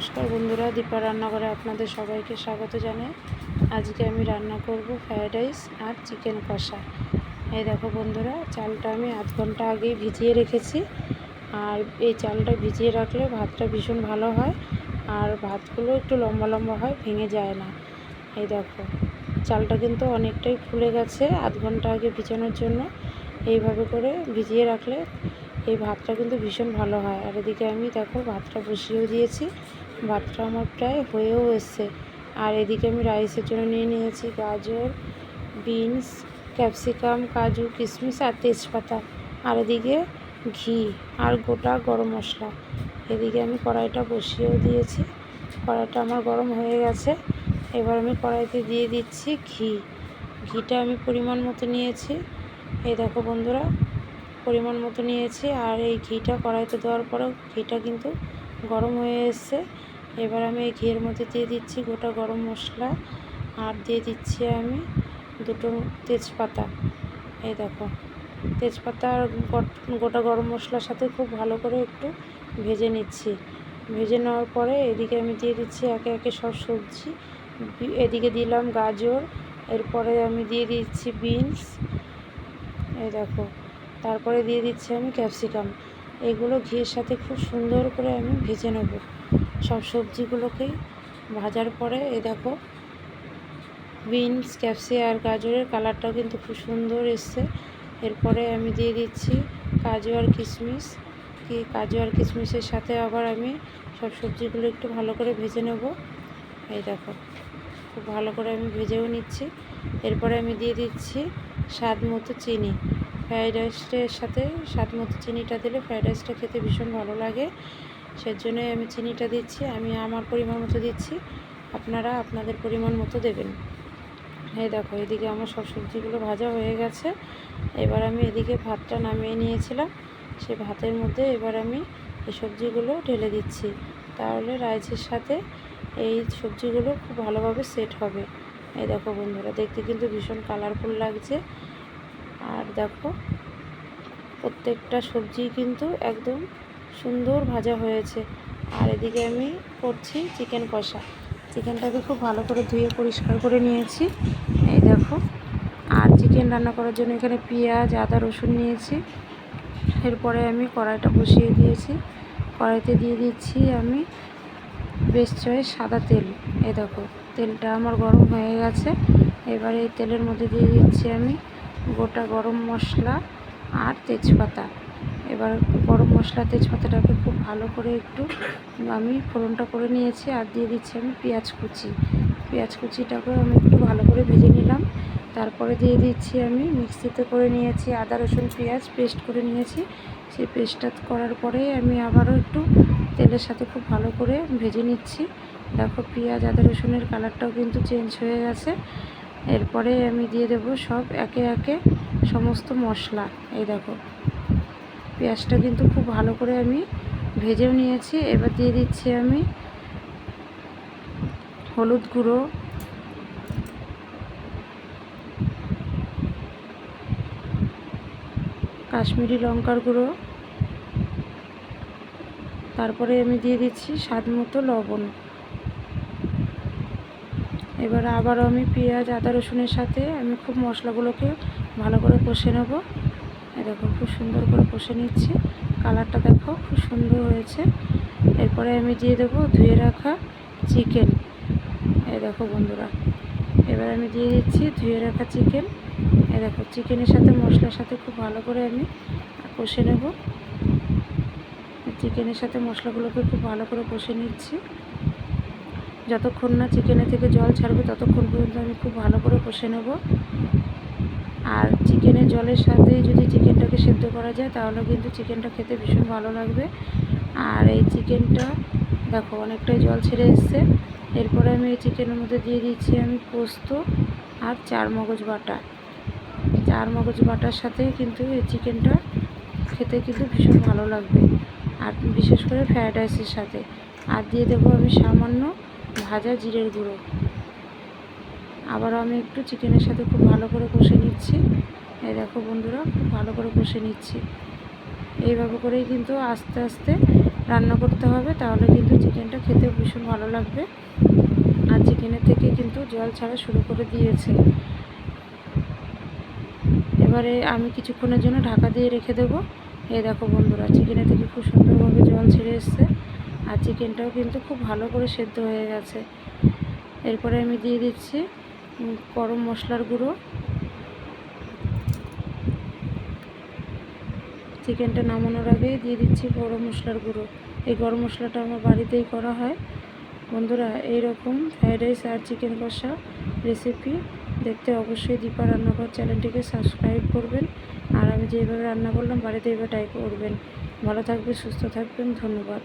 নমস্কার বন্ধুরা, দীপা রান্নাঘরে আপনাদের সবাইকে স্বাগত জানাই। আজকে আমি রান্না করব ফ্রায়েড রাইস আর চিকেন কষা। এই দেখো বন্ধুরা, চালটা আমি আধ ঘণ্টা আগেই ভিজিয়ে রেখেছি। আর এই চালটা ভিজিয়ে রাখলে ভাতটা ভীষণ ভালো হয় আর ভাতগুলো একটু লম্বা লম্বা হয়, ভেঙে যায় না। এই দেখো, চালটা কিন্তু অনেকটাই ফুলে গেছে আধ ঘণ্টা আগে ভিজানোর জন্য। এইভাবে করে ভিজিয়ে রাখলে এই ভাতটা কিন্তু ভীষণ ভালো হয়। আর এদিকে আমি দেখো ভাতটা বসিয়েও দিয়েছি। ভাতটা আমার প্রায় হয়েও এসছে। আর এদিকে আমি রাইসের জন্য নিয়ে নিয়েছি গাজর, বিনস, ক্যাপসিকাম, কাজু, কিশমিশ আর তেজপাতা। আর এদিকে ঘি আর গোটা গরম মশলা। এদিকে আমি কড়াইটা বসিয়েও দিয়েছি। কড়াইটা আমার গরম হয়ে গেছে। এবার আমি কড়াইতে দিয়ে দিচ্ছি ঘি। ঘিটা আমি পরিমাণ মতো নিয়েছি। এই দেখো বন্ধুরা, পরিমাণ মতো নিয়েছি। আর এই ঘিটা কড়াইতে দেওয়ার পরেও ঘিটা কিন্তু গরম হয়ে এসছে। এবার আমি এই ঘিয়ের মধ্যে দিয়ে দিচ্ছি গোটা গরম মশলা আর দিয়ে দিচ্ছি আমি দুটো তেজপাতা। এই দেখো, তেজপাতা আর গোটা গরম মশলার সাথে খুব ভালো করে একটু ভেজে নিচ্ছি। ভেজে নেওয়ার পরে এদিকে আমি দিয়ে দিচ্ছি একে একে সব সবজি। এদিকে দিলাম গাজর, এরপরে আমি দিয়ে দিচ্ছি বিনস। এই দেখো, তারপরে দিয়ে দিচ্ছি আমি ক্যাপসিকাম। এগুলো ঘিয়ের সাথে খুব সুন্দর করে আমি ভেজে নেব। সব সবজিগুলোকেই ভাজার পরে এ দেখো, বিনস, ক্যাপসি আর গাজরের কালারটাও কিন্তু খুব সুন্দর এসছে। এরপরে আমি দিয়ে দিচ্ছি কাজু আর কিশমিশ। কি কাজু আর কিশমিশের সাথে আবার আমি সব সবজিগুলো একটু ভালো করে ভেজে নেব। এই দেখো, খুব ভালো করে আমি ভেজেও নিচ্ছি। এরপরে আমি দিয়ে দিচ্ছি স্বাদ মতো চিনি। ফ্রায়েড রাইসের সাথে স্বাদ মতো চিনিটা দিলে ফ্রায়েড রাইসটা খেতে ভীষণ ভালো লাগে। সেজন্যই আমি চিনিটা দিচ্ছি, আমি আমার পরিমাণ মতো দিচ্ছি। আপনারা আপনাদের পরিমাণ মতো দেবেন। এই দেখো, এদিকে আমার সব সবজিগুলো ভাজা হয়ে গেছে। এবার আমি এদিকে ভাতটা নামিয়ে নিয়েছিলাম। সে ভাতের মধ্যে এবার আমি এই সবজিগুলো ঢেলে দিচ্ছি। তাহলে রাইসের সাথে এই সবজিগুলো খুব ভালোভাবে সেট হবে। এই দেখো বন্ধুরা, দেখতে কিন্তু ভীষণ কালারফুল লাগছে। আর দেখো, প্রত্যেকটা সবজি কিন্তু একদম সুন্দর ভাজা হয়েছে। আর এদিকে আমি করছি চিকেন কষা। চিকেনটাকে খুব ভালো করে ধুয়ে পরিষ্কার করে নিয়েছি। এই দেখো, আর চিকেন রান্না করার জন্য এখানে পেঁয়াজ, আদা, রসুন নিয়েছি। এরপরে আমি কড়াইটা বসিয়ে দিয়েছি। কড়াইতে দিয়ে দিচ্ছি আমি বেশ চয়ে সাদা তেল। এ দেখো, তেলটা আমার গরম হয়ে গেছে। এবারে এই তেলের মধ্যে দিয়ে দিচ্ছি আমি গোটা গরম মশলা আর তেজপাতা। এবার গরম মশলা, তেজপাতাটাকে খুব ভালো করে একটু আমি ফোড়নটা করে নিয়েছি আর দিয়ে দিচ্ছি আমি পেঁয়াজ কুচি। পেঁয়াজ কুচিটাকেও আমি একটু ভালো করে ভেজে নিলাম। তারপরে দিয়ে দিচ্ছি আমি মিক্সিতে করে নিয়েছি আদা, রসুন, পেঁয়াজ পেস্ট করে নিয়েছি। সেই পেস্টটা করার পরে আমি আবারও একটু তেলের সাথে খুব ভালো করে ভেজে নিচ্ছি। দেখো পেঁয়াজ, আদা, রসুনের কালারটাও কিন্তু চেঞ্জ হয়ে গেছে। এরপরে আমি দিয়ে দেব সব একে একে সমস্ত মশলা। এই দেখো, পেঁয়াজটা কিন্তু খুব ভালো করে আমি ভেজেও নিয়েছি। এবার দিয়ে দিচ্ছি আমি হলুদ গুঁড়ো। কাশ্মীরি লঙ্কার গুঁড়ো। তারপরে আমি দিয়ে দিচ্ছি স্বাদ মতো লবণ। এবার আবারও আমি পেঁয়াজ, আদা, রসুনের সাথে আমি খুব মশলাগুলোকে ভালো করে কষে নেব। দেখো, খুব সুন্দর করে কষে নিচ্ছি। কালারটা দেখো, খুব সুন্দর হয়েছে। এরপরে আমি দিয়ে দেবো ধুয়ে রাখা চিকেন। এ দেখো বন্ধুরা, এবার আমি দিয়ে দিচ্ছি ধুয়ে রাখা চিকেন। এ দেখো, চিকেনের সাথে মশলার সাথে খুব ভালো করে আমি কষে নেব। চিকেনের সাথে মশলাগুলোকে খুব ভালো করে কষে নিচ্ছি। যতক্ষণ না চিকেনের থেকে জল ছাড়বে ততক্ষণ পর্যন্ত আমি খুব ভালো করে কষে নেব। আর চিকেনের জলের সাথে যদি চিকেনটাকে সেদ্ধ করা যায় তাহলে কিন্তু চিকেনটা খেতে ভীষণ ভালো লাগবে। আর এই চিকেনটা দেখো অনেকটাই জল ছেড়ে এসছে। এরপরে আমি এই চিকেনের মধ্যে দিয়ে দিচ্ছি আমি পোস্ত আর চার মগজ বাটা। চার মগজ বাটার সাথে কিন্তু এই চিকেনটা খেতে কিন্তু ভীষণ ভালো লাগবে। আর বিশেষ করে ফ্রায়েড রাইসের সাথে। আর দিয়ে দেবো আমি সামান্য ভাজা জিরের গুঁড়ো। আবারও আমি একটু চিকেনের সাথে খুব ভালো করে কষে নিচ্ছি। এই দেখো বন্ধুরা, খুব ভালো করে কষে নিচ্ছি। এইভাবে করেই কিন্তু আস্তে আস্তে রান্না করতে হবে, তাহলে কিন্তু চিকেনটা খেতে ভীষণ ভালো লাগবে। আর চিকেনের থেকে কিন্তু জল ছাড়া শুরু করে দিয়েছে। এবারে আমি কিছুক্ষণের জন্য ঢাকা দিয়ে রেখে দেবো। এই দেখো বন্ধুরা, চিকেনের থেকে খুব সুন্দরভাবে জল ছেড়ে এসছে। আর চিকেনটাও কিন্তু খুব ভালো করে সেদ্ধ হয়ে গেছে। এরপরে আমি দিয়ে দিচ্ছি গরম মশলার গুঁড়ো। চিকেনটা নামানোর আগেই দিয়ে দিচ্ছি গরম মশলার গুঁড়ো। এই গরম মশলাটা আমার বাড়িতেই করা হয়। বন্ধুরা এই রকম ফ্রাইড রাইস আর চিকেন কষা রেসিপি দেখতে অবশ্যই দীপা রান্নাঘর চ্যানেলটিকে সাবস্ক্রাইব করবেন। আর আমি যেভাবে রান্না করলাম, বাড়িতে এবার ট্রাই করবেন। ভালো থাকবেন, সুস্থ থাকবেন, ধন্যবাদ।